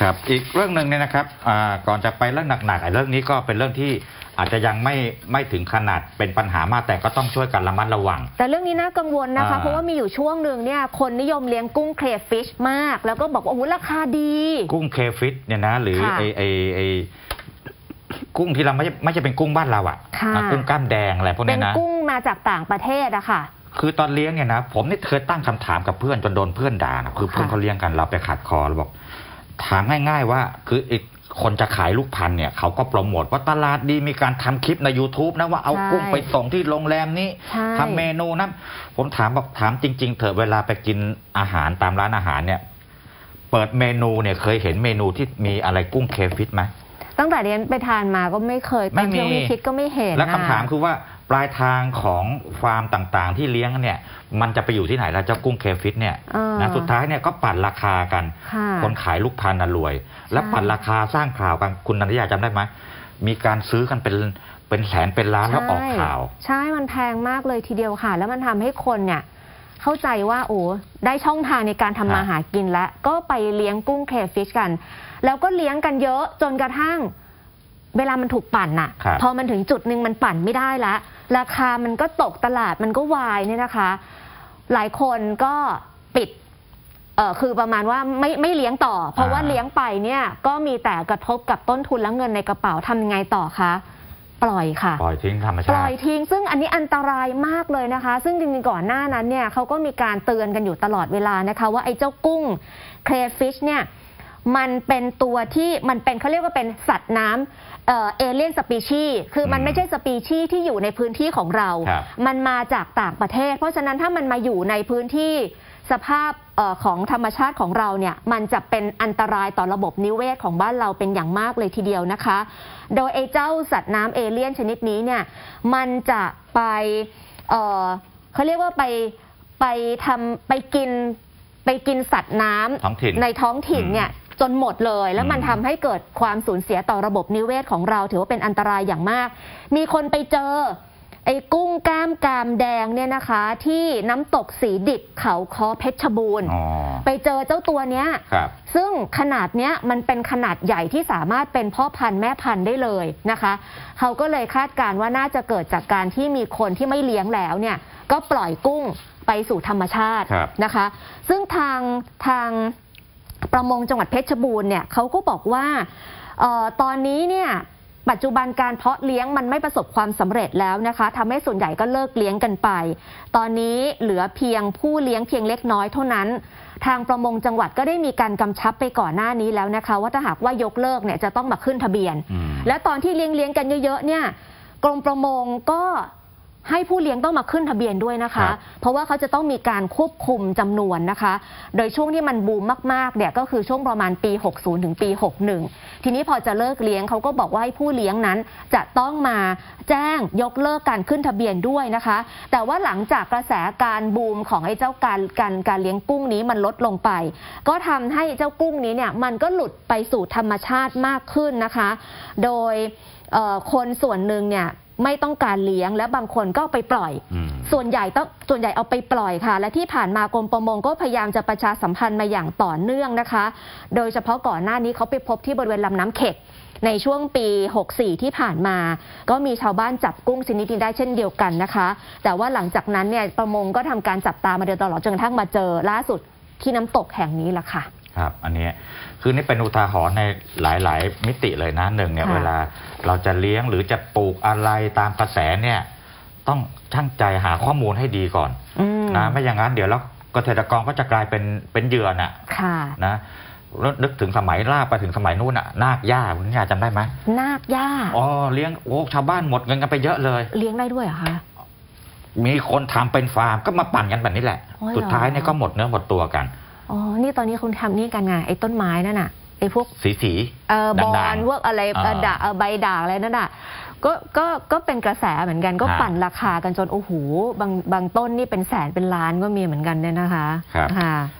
ครับอีกเรื่องหนึ่งเนี่ยนะครับอ่าก่อนจะไปเรื่องหนักๆไอ้เรื่องนี้ก็เป็นเรื่องที่อาจจะยังไม่ไม่ถึงขนาดเป็นปัญหามากแต่ก็ต้องช่วยกันระมัดระวัง แต่เรื่องนี้น่ากังวลนะคะอ่าเพราะว่ามีอยู่ช่วงหนึ่งเนี่ยคนนิยมเลี้ยงกุ้งเครฟิชมาก แล้วก็บอกว่าโอ้โหราคาดี กุ้งเคฟิตเนี่ยนะหรือค่ะไอไอไอกุ้งที่เราไม่ใช่ไม่ใช่เป็นกุ้งบ้านเราอะค่ะอะกุ้งกล้ามแดงอะไรพวกเป็เนี้นยนะกุ้งมาจากต่างประเทศอะค่ะคือตอนเลี้ยงเนี่ยนะผมนี่เคยตั้งคำถามกับเพื่อนจนโดนเพื่อนด่านะคือเพื่อนค่ะเขาเลี้ยงกันเราไปขัดคอเราบอก ถามง่ายๆว่าคือไอ้คนจะขายลูกพันธุ์เนี่ยเขาก็โปรโมทว่าตลาดดีมีการทำคลิปใน YouTube นะว่าเอาใช่กุ้งไปส่งที่โรงแรมนี้ใช่ ทำเมนูนั้นผมถามบอกถามจริง ๆ เถอะเวลาไปกินอาหารตามร้านอาหารเนี่ย เปิดเมนูเนี่ยเคยเห็นเมนูที่มีอะไรกุ้งเคฟิตไหม ตั้งแต่เรียนไปทานมาก็ไม่เคยไม่มีตอนที่คิดก็ไม่เห็นแล้วคำอะถามคือว่า ปลายทางของฟาร์มต่างๆ ที่เลี้ยงเนี่ยมันจะไปอยู่ที่ไหนล่ะเจ้ากุ้งเคฟิตเนี่ยเออนะสุดท้ายเนี่ยก็ปั่นราคากันค่ะคนขายลูกพันธุ์น่ะรวย แล้วใช่ปั่นราคาสร้างข่าวกันคุณนันทยาจำได้ไหมมีการซื้อกันเป็นเป็นแสนเป็นล้านแล้วออกข่าว ใช่มันแพงมากเลยทีเดียวค่ะ แล้วมันทำให้คนเนี่ยเข้าใจว่าโอ้ได้ช่องทางในการทำมาฮะหากินแล้ว ก็ไปเลี้ยงกุ้งเครฟิชกัน แล้วก็เลี้ยงกันเยอะจนกระทั่ง เวลามันถูกปั่นน่ะครับ พอมันถึงจุดหนึ่งมันปั่นไม่ได้แล้ว ราคามันก็ตกตลาดมันก็วายเนี่ยนะคะ หลายคนก็ปิดเออคือประมาณว่าไม่ไม่เลี้ยงต่อ เพราะว่าอ่า เลี้ยงไปเนี่ยก็มีแต่กระทบกับต้นทุนและเงินในกระเป๋าทำยังไงต่อคะปล่อยค่ะ ปล่อยทิ้งธรรมปชาล่อยติทิ้งซึ่งอันนี้อันตรายมากเลยนะคะ ซึ่งจริงๆก่อนหน้านั้นเนี่ยเขาก็มีการเตือนกันอยู่ตลอดเวลานะคะ ว่าไอ้เจ้ากุ้งเครฟิชเนี่ย มันเป็นตัวที่มันเป็นเขาเรียกว่าเป็นสัตว์น้ำเอเลียนสปีชีคือมันอืมไม่ใช่สปีชีที่อยู่ในพื้นที่ของเรา ครับ มันมาจากต่างประเทศ เพราะฉะนั้นถ้ามันมาอยู่ในพื้นที่สภาพเออของธรรมชาติของเราเนี่ยมันจะเป็นอันตรายต่อระบบนิเวศของบ้านเราเป็นอย่างมากเลยทีเดียวนะคะ โดยไอ้เจ้าสัตว์น้ำเอเลี่ยนชนิดนี้เนี่ยมันจะไปเอ่อเขาเรียกว่าไปไปทำไปกินไปกินสัตว์น้ำท้องถิ่น ในท้องถิ่นเนี่ย จนหมดเลย แล้วมันอืมทำให้เกิดความสูญเสียต่อระบบนิเวศของเรา ถือว่าเป็นอันตรายอย่างมาก มีคนไปเจอไอ้กุ้งกล้ามกรามแดงเนี่ยนะคะ ที่น้ำตกสีดิบเขาคอเพชรบูรณ์อ๋อไปเจอเจ้าตัวเนี้ยครับซึ่งขนาดเนี้ยมันเป็นขนาดใหญ่ที่สามารถเป็นพ่อพันธุ์แม่พันธุ์ได้เลยนะคะ เขาก็เลยคาดการณ์ว่าน่าจะเกิดจากการที่มีคนที่ไม่เลี้ยงแล้วเนี่ย ก็ปล่อยกุ้งไปสู่ธรรมชาติครับนะคะ ซึ่งทางทาง ประมงจังหวัดเพชรบูรณ์เนี่ยเขาก็บอกว่าเออตอนนี้เนี่ยปัจจุบันการเพาะเลี้ยงมันไม่ประสบความสำเร็จแล้วนะคะทำให้ส่วนใหญ่ก็เลิกเลี้ยงกันไป ตอนนี้เหลือเพียงผู้เลี้ยงเพียงเล็กน้อยเท่านั้น ทางประมงจังหวัดก็ได้มีการกำชับไปก่อนหน้านี้แล้วนะคะ ว่าถ้าหากว่ายกเลิกเนี่ยจะต้องมาขึ้นทะเบียนอืมและตอนที่เลี้ยงเลี้ยงๆกันเยอะๆเนี่ยกรมประมงก็ ให้ผู้เลี้ยงต้องมาขึ้นทะเบียนด้วยนะคะ ครับเพราะว่าเขาจะต้องมีการควบคุมจำนวนนะคะ โดยช่วงที่มันบูมมากๆเนี่ยก็คือช่วงประมาณปี 60 ถึงปี 61 ทีนี้พอจะเลิกเลี้ยงเขาก็บอกว่าให้ผู้เลี้ยงนั้นจะต้องมาแจ้งยกเลิกการขึ้นทะเบียนด้วยนะคะ แต่ว่าหลังจากกระแสการบูมของไอ้เจ้าการการการเลี้ยงกุ้งนี้มันลดลงไป ก็ทำให้เจ้ากุ้งนี้เนี่ยมันก็หลุดไปสู่ธรรมชาติมากขึ้นนะคะ โดยเอ่อคนส่วนหนึ่งเนี่ย ไม่ต้องการเลี้ยง และบางคนก็เอาไปปล่อย อืม ส่วนใหญ่ต้องส่วนใหญ่เอาไปปล่อยค่ะ และที่ผ่านมากรมประมงก็พยายามจะประชาสัมพันธ์มาอย่างต่อเนื่องนะคะ โดยเฉพาะก่อนหน้านี้เขาไปพบที่บริเวณลำน้ำเข็กในช่วงปี 64 ที่ผ่านมา ก็มีชาวบ้านจับกุ้งชนิดนี้ได้เช่นเดียวกันนะคะ แต่ว่าหลังจากนั้นเนี่ยประมงก็ทำการจับตามาโดยตลอดจนกระทั่งมาเจอล่าสุดที่น้ำตกแห่งนี้แหละค่ะ ครับอันนี้คือนี่เป็นอุทาหรณ์ในหลาย ๆ มิติเลยนะหนึ่งเนี่ยค่ะ เวลาเราจะเลี้ยงหรือจะปลูกอะไรตามกระแสเนี่ยต้องช่างใจหาข้อมูลให้ดีก่อนอืมนะไม่อย่างนั้นเดี๋ยวแล้วเกษตรกรก็จะกลายเป็นเป็นเหยื่อน่ะค่ะ นะแล้วนึกถึงสมัยล่าไปถึงสมัยนู้นน่ะนาคย่าคุณย่าจำได้ไหมนาคย่าอ๋อเลี้ยงโอ้ชาวบ้านหมดเงินกันไปเยอะเลย เลี้ยงได้ด้วยเหรอคะ มีคนทำเป็นฟาร์มก็มาปั่นกันแบบนี้แหละอ๋อเหรอ สุดท้ายเนี่ยก็หมดเนื้อหมดตัวกัน อ๋อ นี่ตอนนี้คุณทำนี่กันไงไอ้ต้นไม้นั่นน่ะไอ้พวกสีสีเออบด่าองลๆ พวกอะไรอ่าเอ่อด่าเอ่อใบด่างอะไรนั่นน่ะก็ก็ก็เป็นกระแสเหมือนกันก็ฮะปั่นราคากันจนโอ้โหบางบางต้นนี่เป็นแสนเป็นล้านก็มีเหมือนกันเนี่ยนะคะครับ ค่ะ